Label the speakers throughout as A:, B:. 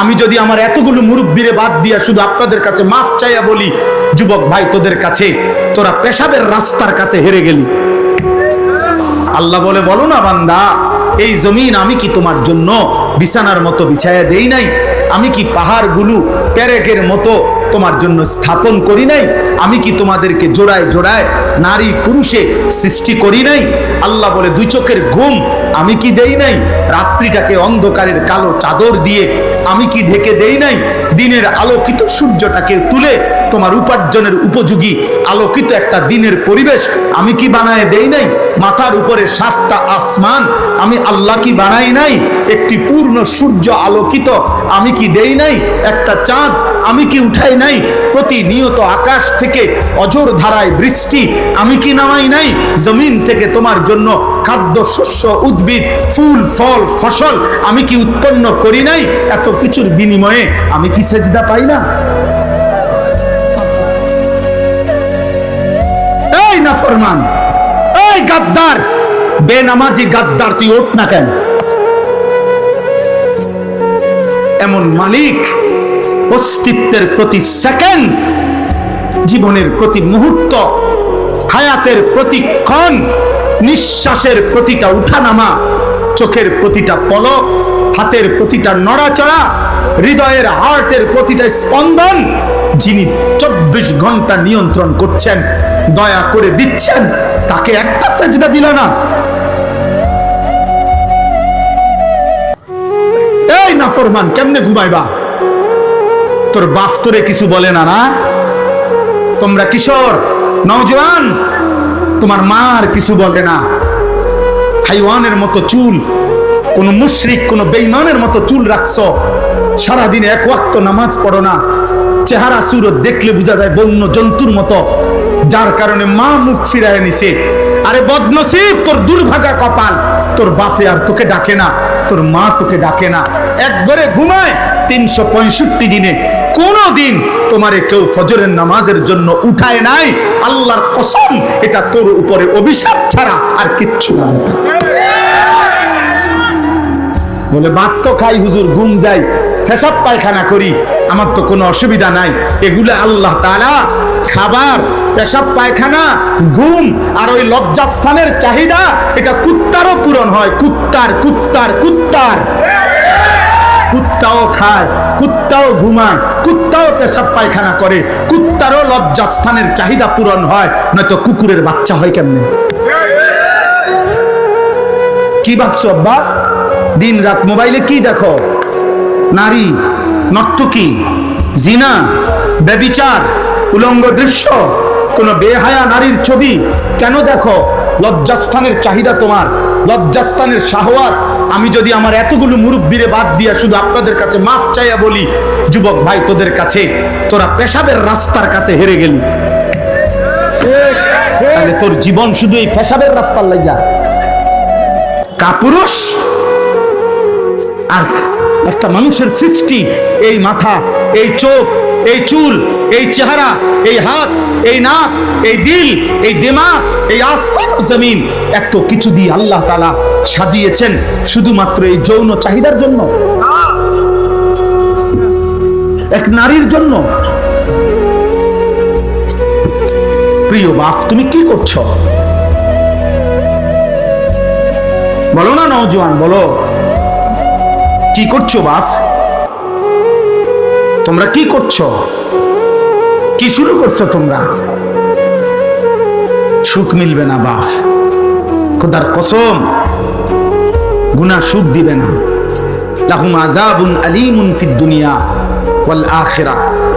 A: আমি যদি আমার এতগুলো মুরব্বীরে বাদ দিয়া শুধু আপনাদের কাছে মাফ চাইয়া বলি, যুবক ভাই, তোদের কাছে তোরা পেশাবের রাস্তার কাছে হেরে গেলি। আল্লাহ বলে, বলো না বান্দা, এই জমিন আমি কি তোমার জন্য বিছানার মতো বিছায়া দেই নাই? আমি কি পাহাড়গুলো প্যারেকের মতো তোমার জন্য স্থাপন করি নাই? আমি কি তোমাদেরকে জোড়ায় জোড়ায় নারী পুরুষে সৃষ্টি করি নাই? আল্লাহ বলে, দুই চোখের ঘুম আমি কি দেই নাই? রাত্রিটাকে অন্ধকারের কালো চাদর দিয়ে আমি কি ঢেকে দেই নাই? দিনের আলোকিত সূর্যটাকে তুলে তোমার উপার্জনের উপযোগী আলোকিত একটা দিনের পরিবেশ আমি কি বানায় দেই নাই? মাথার উপরে সাতটা আসমান আমি আল্লাহ কি বানাই নাই? একটি পূর্ণ সূর্য আলোকিত আমি কি দেই নাই? একটা চাঁদ আমি কি উঠাই নাই? প্রতিনিয়ত আকাশ থেকে অজর ধারায় বৃষ্টি আমি কি নামাই নাই? জমিন থেকে তোমার জন্য খাদ্য শস্য উদ্ভিদ, ফুল, ফল, ফসল আমি কি উৎপন্ন করি নাই? এত কিছুর বিনিময়ে আমি কি সেজদা পাই না? নাফরমান এই গাদ্দার, বেনামাজি গাদ্দার, তুই ওঠ না কেন? এমন মালিক অস্তিত্বের প্রতি সেকেন্ড জীবনের প্রতি মুহূর্ত, হায়াতের প্রতিক্ষণ নিঃশ্বাসের প্রতিটা উঠানামা, চোখের প্রতিটা পলক, হাতের প্রতিটা নড়াচড়া, হৃদয়ের হার্টের প্রতিটা স্পন্দন, যিনি চব্বিশ ঘণ্টা নিয়ন্ত্রণ করছেন। দয়া করে দিচ্ছেন। তাকে একটা সেজদা দিল না। এই নাফরমান, কেমনে ঘুমাইবা? তোর বাপ তোরে কিছু বলে না না? তোমরা কিশোর, নওজোয়ান, তোমার মার কিছু বলে না। হাইওয়ানের মতো চুল, কোন মুশরিক, কোন বেইমানের মতো চুল রাখছো। সারাদিন এক ওয়াক্ত নামাজ পড়ো না। চেহারা সুরত দেখলে বোঝা যায় বন্য জন্তুর মতো। যার কারণে মা মুখ ফিরায় নিছে। আরে বদনসিব, তোর দুর্ভাগা কপাল। তোর বাপে আর তোকে ডাকে না, তোর মা তোকে ডাকে না। এক ঘরে ঘুমায় তিনশো পঁয়ষট্টি দিনে। কোন দিন তোমারে কেউ ফজরের নামাজের জন্য উঠায় নাই। আল্লাহর কসম, এটা তোর উপরে অভিশাপ ছাড়া আর কিচ্ছু না বলে ভাত তো খাই, হুজুর, ঘুম যাই। ফেসাব পায়খানা করি। আমার তো কোনো অসুবিধা নাই। এগুলো আল্লাহ তাআলা খাবার পেশাব পায়খানা, ঘুম আর ওই লজ্জাস্থানের চাহিদা, এটা কুত্তারও পূরণ হয়। কুত্তার কুত্তার কুত্তার। কুত্তাও খায়, কুত্তাও ঘুমায়, কুত্তাও পেশাব পায়খানা করে। কুত্তারও লজ্জাস্থানের চাহিদা পূরণ হয়, নয়তো কুকুরের বাচ্চা হয় কেমনে? কি ভাবছ আব্বা? দিন রাত মোবাইলে কি দেখো? নারী, নর্তকী, জিনা, ব্যবিচার, উলঙ্গ দৃশ্য। কোন বেহায়া নারীর ছবি কেন দেখো? লজ্জাস্থানের চাহিদা তোমার, লজ্জাস্থানের শাহওয়াত আমি যদি আমার এতগুলো মুরব্বীরে বাদ দিয়া শুধু আপনাদের কাছে মাফ চাইয়া বলি, যুবক ভাই তোদের কাছে, তোরা পেশাবের রাস্তার কাছে হেরে গেলি। তাহলে তোর জীবন শুধু এই পেশাবের রাস্তার লাইয়া কাপুরুষ আর একটা মানুষের সৃষ্টি, এই মাথা, এই চোখ, এই চুল, এই চেহারা, এই হাত, এই নাক, এই দিল, এই দিমাগ, এই আসমান জমিন এত কিছু দিয়ে আল্লাহ তালা সাজিয়েছেন শুধুমাত্র এই যৌন চাহিদার জন্য। এক নারীর জন্য। প্রিয় বাপ, তুমি কি করছ? বলো না নওজোয়ান, বলো। কি করছ, বাপ? তোমরা কি করছ? কি শুরু করছ তোমরা? সুখ মিলবে না, বাপ। খোদার কসম গুনা সুখ দিবে না। লাহুম আজাবুন আলিমুন ফিদ দুনিয়া ওয়াল আখিরা।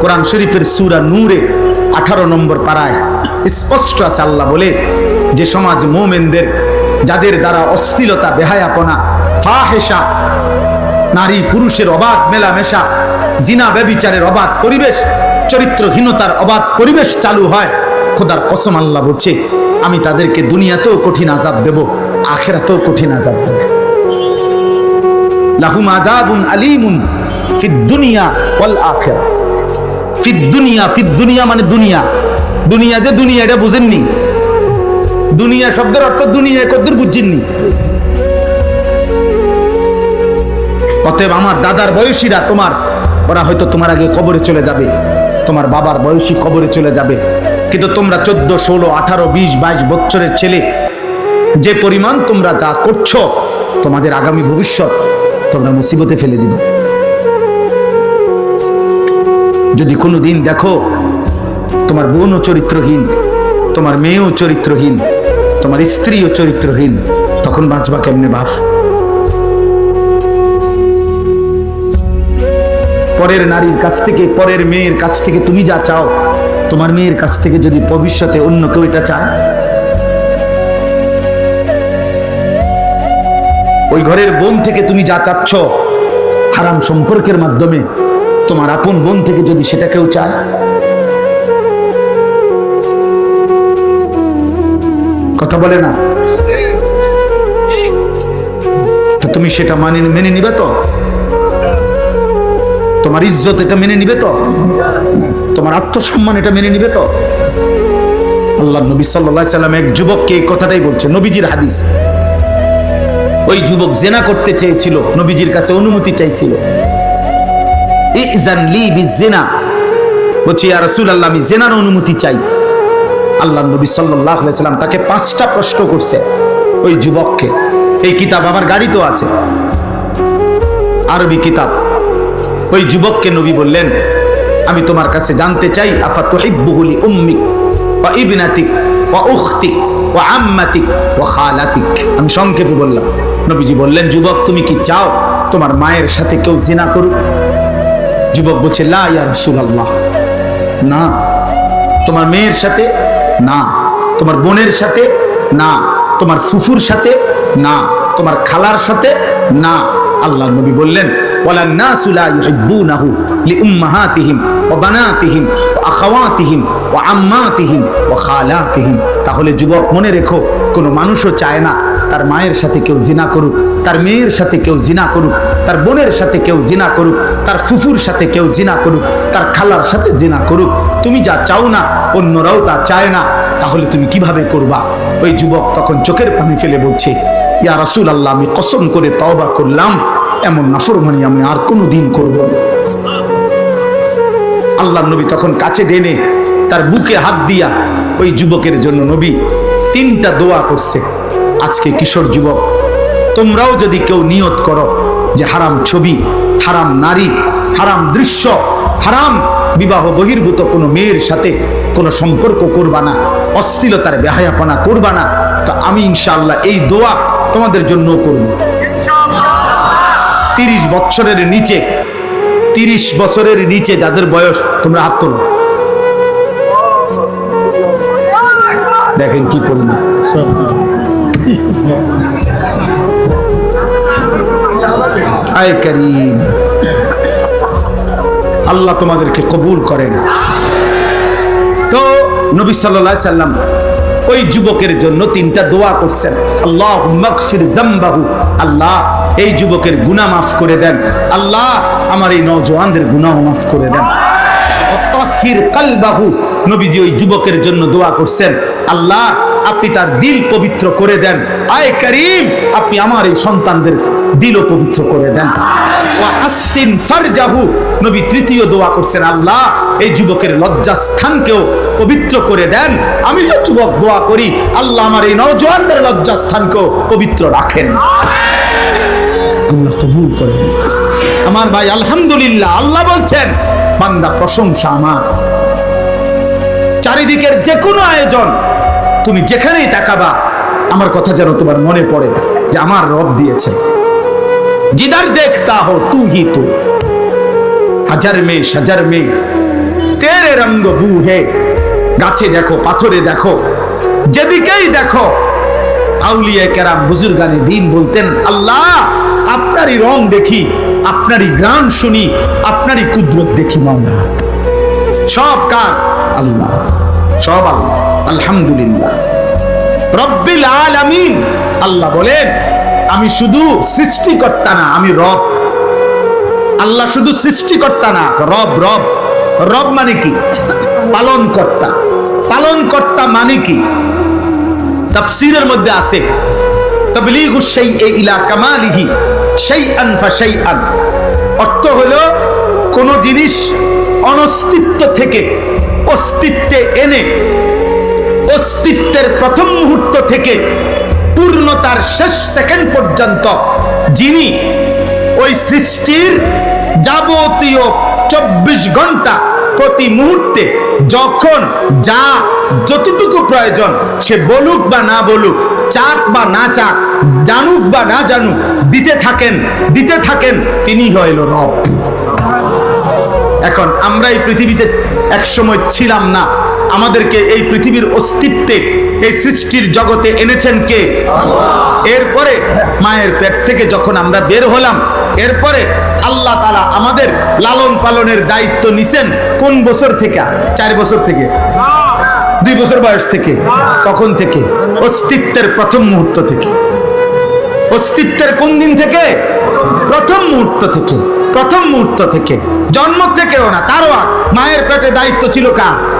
A: কোরআন শরীফের সূরা নূরে 18 নম্বর পারায় স্পষ্ট আছে, আল্লাহ বলে, যে সমাজ মুমিনদের, যাদের দ্বারা অস্থিলতা বেহায়াপনা ফাহেসা নারী পুরুষের অবাধ মেলামেশা, জিনা ব্যবিচারের অবাধ পরিবেশ, চরিত্রহীনতার অবাধ পরিবেশ চালু হয়। খোদার কসম আল্লাহ বলছে, আমি তাদেরকে দুনিয়াতেও কঠিন আজাব দেব, আখেরাতেও কঠিন আজাব দেব। লাহুম আজাবুন আলিমুন ফিদ দুনিয়া ওয়াল আখিরা ফিদ দুনিয়া ফিদ দুনিয়া মানে দুনিয়া। দুনিয়া যে দুনিয়া, এটা বুঝেননি। দুনিয়া শব্দের অর্থ দুনিয়া কদ্দুর বুঝছেননি অতএব আমার দাদার বয়সীরা তোমার, ওরা হয়তো তোমার আগে কবরে চলে যাবে। তোমার বাবার বয়সী কবরে চলে যাবে। কিন্তু তোমরা চোদ্দ, ষোলো, আঠারো, বিশ, বাইশ বছরের ছেলে, যে পরিমাণ তোমরা যা করছ, তোমাদের আগামী ভবিষ্যৎ তোমরা মুসিবতে ফেলে দিবে। যদি কোনো দিন দেখো, তোমার বোনও চরিত্রহীন, তোমার মেয়েও চরিত্রহীন, তোমার স্ত্রীও চরিত্রহীন, তখন বাঁচবা কেমনে বাপ? পরের নারীর কাছ থেকে, পরের মেয়ের কাছ থেকে তুমি যা চাও, তোমার মেয়ের কাছ থেকে যদি ভবিষ্যতে অন্য কেউ এটা চায়? ওই ঘরের বোন থেকে তুমি যা চাচ্ছ, হারাম সম্পর্কের মাধ্যমে তোমার আপন বোন থেকে যদি সেটা কেউ চায়? কথা বলে না। তো তুমি সেটা মানে মেনে নিবে তো? তোমার ইজ্জত এটা মেনে নিবে তো? তোমার আত্মসম্মান এটা মেনে নিবে তো? আল্লাহ নবী সাল্লাহ সাল্লাম এক যুবককে এই কথাটাই বলছে, নবীজির হাদিস। ওই যুবক জেনা করতে চেয়েছিল, নবীজির কাছে অনুমতি চাইছিল। বিজেনা বলছি, ইয়া রাসূলুল্লাহ, আমি জেনার অনুমতি চাই। আল্লাহ নবী সাল্লাল্লাহু সাল্লাম তাকে পাঁচটা প্রশ্ন করছে ওই যুবককে। এই কিতাব আমার গাড়িতেও আছে। আরবি কিতাব। ওই যুবককে নবী বললেন, আমি তোমার কাছে জানতে চাই আফা তুহিব্বুহুলি উম্মিক ওয়া ইবনাতিক বা উখতিক ওয়া আম্মাতিক ওয়া খালাতিক। আমি সংক্ষেপে বললাম, নবীজি বললেন, যুবক, তুমি কি চাও তোমার মায়ের সাথে কেউ জিনা করুক? যুবক বলছে, লা ইয়া রাসূলুল্লাহ। না। তোমার মেয়ের সাথে? না। তোমার বোনের সাথে? না। তোমার ফুফুর সাথে? না। তোমার খালার সাথে? না। আল্লাহ নবী বললেন, ওয়ালা নাসু লা ইউহিব্বুনাহু লিউম্মাহাতিহিম ওয়া বানাতিহিম ওয়া আখাওয়াতিহিম ওয়া আম্মাতিহিম ওয়া খালাতিহিম। তাহলে যুবক, মনে রেখো, কোনো মানুষও চায় না তার মায়ের সাথে কেউ জিনা করুক, তার মেয়ের সাথে কেউ জিনা করুক, তার বোনের সাথে কেউ জিনা করুক, তার ফুফুর সাথে কেউ জিনা করুক, তার খালার সাথে জিনা করুক। তুমি যা চাও না, অন্যরাও তা চায় না, তাহলে তুমি কীভাবে করবা? ওই যুবক তখন চোখের পানি ফেলে বলছে ইয়া রাসুল আল্লাহ আমি কসম করে তওবা করলাম। এমন নাফরমানি আমি আর কোনো দিন করব আল্লাহ নবী তখন কাছে ডেনে তার বুকে হাত দিয়া ওই যুবকের জন্য, নবী, তিনটা দোয়া করছে। আজকে কিশোর যুবক, তোমরাও যদি কেউ নিয়ত করো যে হারাম ছবি, হারাম নারী, হারাম দৃশ্য, হারাম বিবাহ বহির্ভূত কোনো মেয়ের সাথে কোনো সম্পর্ক করবা না, অশ্লীলতার বেহায়াপনা করবা না, তো আমি ইনশাআল্লাহ এই দোয়া তোমাদের জন্য করব তিরিশ বছরের নিচে, তিরিশ বছরের নিচে যাদের বয়স, তোমরা হাত তোলো। দেখেন কি পরিমাণ আয় করিম। আল্লাহ তোমাদেরকে কবুল করেন। তো নবী সাল্লাল্লাহু সাল্লাম ওই যুবকের জন্য তিনটা দোয়া করছেন। আল্লাহ জামবাহু আল্লাহ, এই যুবকের গুনাহ মাফ করে দেন। আল্লাহ, আমার এই নওজওয়ানদের গুনাহ মাফ করে দেন। তাহির কালবাহু। নবীজি ওই যুবকের জন্য দোয়া করছেন। আল্লাহ, আপনি তার দিল পবিত্র করে দেন। আয় করিম, আপনি আমার এই সন্তানদের দিলও পবিত্র করে দেন। আসিন ফারজাহু। নবী তৃতীয় দোয়া করছেন। আল্লাহ, এই যুবকের লজ্জাস্থানকেও পবিত্র করে দেন, আমি যুবক দোয়া করি, আল্লাহ আমার এই নওজোয়ানদের লজ্জাস্থানকে পবিত্র রাখেন। আল্লাহ কবুল করেন আমার ভাই, আলহামদুলিল্লাহ, আল্লাহ বলছেন, বান্দা প্রশংসা আমার। চারিদিকের যে কোনো আয়োজন তুমি যেখানেই তাকাবা, আমার কথা যেন তোমার মনে পড়ে যে আমার রব দিয়েছে। জিদার দেখতা হো তু হি তু। হাজার মে, সাজার মে, তেরে রঙ্গ বু হে গাছে দেখো, পাথরে দেখো, যেদিকেই দেখো। আউলিয়া কেরাম, বুজুর্গানে দিন বলতেন, আল্লাহ, আপনারই রং দেখি, আপনারই গ্রাম শুনি, আপনারই কুদরত দেখি মাওলা সব কার? আল্লাহ। সব আল্লাহ। আলহামদুলিল্লাহ। রব্বিল আল্লাহ বলেন, আমি শুধু সৃষ্টিকর্তা না, আমি রব। আল্লাহ শুধু সৃষ্টিকর্তা না, রব রব। রব মানে কি? পালন কর্তা পালন কর্তা মানে কি? তাফসীরের মধ্যে আছে অর্থ হলো জিনিস অনস্তিত্ব থেকে অস্তিত্বে এনে, অস্তিত্বের প্রথম মুহূর্ত থেকে পূর্ণতার শেষ সেকেন্ড পর্যন্ত যিনি ওই সৃষ্টির যাবতীয় চব্বিশ ঘণ্টা প্রতি মুহূর্তে যখন যা যতটুকু প্রয়োজন, সে বলুক বা না বলুক, চাক বা না চাক, জানুক বা না জানুক, দিতে থাকেন দিতে থাকেন, তিনি হইল রব। এখন আমরা এই পৃথিবীতে একসময় ছিলাম না। আমাদেরকে এই পৃথিবীর অস্তিত্বে, এই সৃষ্টির জগতে এনেছেন কে? এরপরে মায়ের পেট থেকে যখন আমরা বের হলাম এরপরে আল্লাহ তালা আমাদের লালন পালনের দায়িত্ব নিছেন কোন বছর থেকে? চার বছর থেকে। দুই বছর বয়স থেকে। কখন থেকে? অস্তিত্বের প্রথম মুহূর্ত থেকে। অস্তিত্বের কোন দিন থেকে? প্রথম মুহূর্ত থেকে। প্রথম মুহূর্ত থেকে। জন্ম থেকেও না, তারও মায়ের পেটে দায়িত্ব ছিল কার?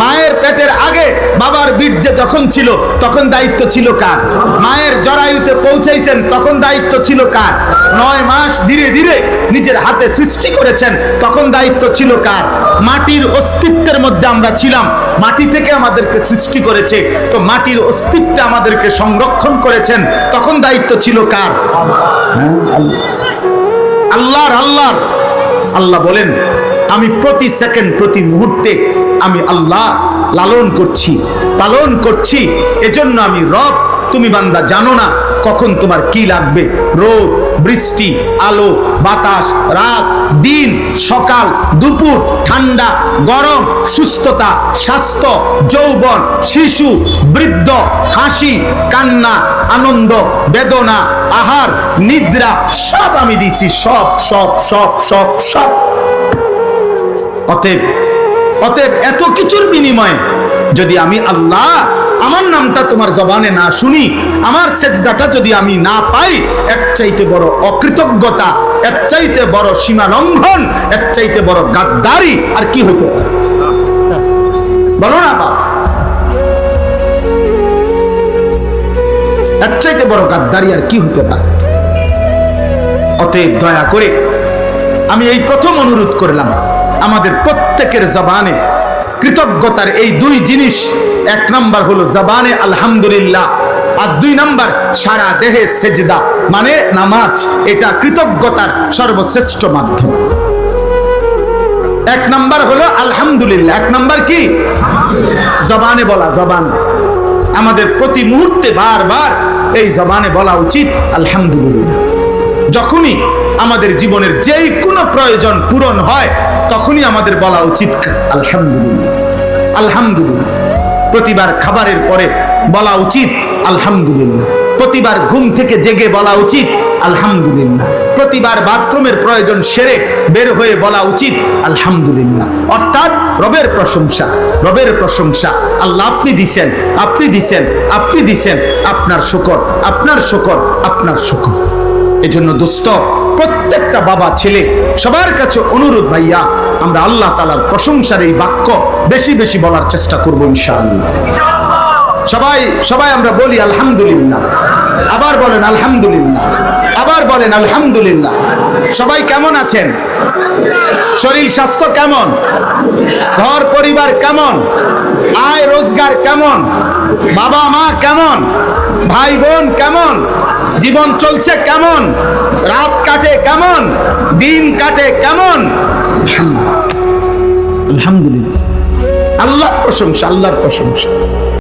A: মায়ের পেটের আগে বাবার বীর্যে যখন ছিল, তখন দায়িত্ব ছিল কার? মায়ের জরায়ুতে পৌঁছাইছেন, তখন দায়িত্ব ছিল কার? নয় মাস ধীরে ধীরে নিজের হাতে সৃষ্টি করেছেন, তখন দায়িত্ব ছিল কার? মাটির অস্তিত্বের মধ্যে আমরা ছিলাম, মাটি থেকে আমাদেরকে সৃষ্টি করেছে। তো মাটির অস্তিত্বে আমাদেরকে সংরক্ষণ করেছেন, তখন দায়িত্ব ছিল কার? আল্লাহর আল্লাহর। আল্লাহ বলেন, আমি প্রতি সেকেন্ড, প্রতি মুহূর্তে আমি আল্লাহ লালন করছি, পালন করছি, এজন্য আমি রব, তুমি বান্দা জানো না কখন তোমার কি লাগবে। রোদ, বৃষ্টি, আলো, বাতাস, রাত, দিন, সকাল, দুপুর, ঠান্ডা, গরম, সুস্থতা, স্বাস্থ্য, যৌবন, শিশু, বৃদ্ধ, হাসি, কান্না, আনন্দ, বেদনা, আহার, নিদ্রা, সব আমি দিছি সব সব সব সব সব। অতএব অতএব এত কিছুর বিনিময়ে যদি আমি আল্লাহ আমার নামটা তোমার জবানে না শুনি, আমার সেজদাটা যদি আমি না পাই, এর চাইতে বড় অকৃতজ্ঞতা, এর চাইতে বড় সীমা লঙ্ঘন, এর চাইতে বড় গাদ্দারি আর কি হতো বলো না বাপ। এর চাইতে বড় গাদ্দারি আর কি হতে পারে? অতএব দয়া করে আমি এই প্রথম অনুরোধ করলাম। আমাদের প্রত্যেকের জবানে কৃতজ্ঞতার এই দুই জিনিস। এক নাম্বার হলো জবানে আলহামদুলিল্লাহ, আর দুই নাম্বার সারা দেহে সেজদা মানে নামাজ, এটা কৃতজ্ঞতার সর্বশ্রেষ্ঠ মাধ্যম। এক নাম্বার হলো আলহামদুলিল্লাহ, এক নাম্বার কি? জবানে বলা, জবান। আমাদের প্রতি মুহূর্তে বারবার এই জবানে বলা উচিত, আলহামদুলিল্লাহ। যখনই আমাদের জীবনের যেই কোনো প্রয়োজন পূরণ হয়, তখনই আমাদের বলা উচিত আলহামদুলিল্লাহ। আলহামদুলিল্লাহ। প্রতিবার খাবারের পরে বলা উচিত, আলহামদুলিল্লাহ। প্রতিবার ঘুম থেকে জেগে বলা উচিত, আলহামদুলিল্লাহ। প্রতিবার বাথরুমের প্রয়োজন সেরে বের হয়ে বলা উচিত, আলহামদুলিল্লাহ। অর্থাৎ রবের প্রশংসা রবের প্রশংসা। আল্লাহ আপনি দিছেন আপনি দিছেন আপনি দিছেন। আপনার শকর আপনার শকর আপনার শকর এজন্য দোস্ত প্রত্যেকটা বাবা, ছেলে, সবার কাছে অনুরোধ, ভাইয়া, আমরা আল্লাহ তালার প্রশংসার এই বাক্য বেশি বেশি বলার চেষ্টা করব ইনশাআল্লাহ। সবাই সবাই আমরা বলি আলহামদুলিল্লাহ। আবার বলেন আলহামদুলিল্লাহ। আবার বলেন আলহামদুলিল্লাহ। সবাই কেমন আছেন? শরীর স্বাস্থ্য কেমন? ঘর, পরিবার কেমন? আয়, রোজগার কেমন? বাবা মা কেমন? ভাই বোন কেমন? জীবন চলছে কেমন? রাত কাটে কেমন? দিন কাটে কেমন? আলহামদুলিল্লাহ। আল্লাহর প্রশংসা আল্লাহর প্রশংসা।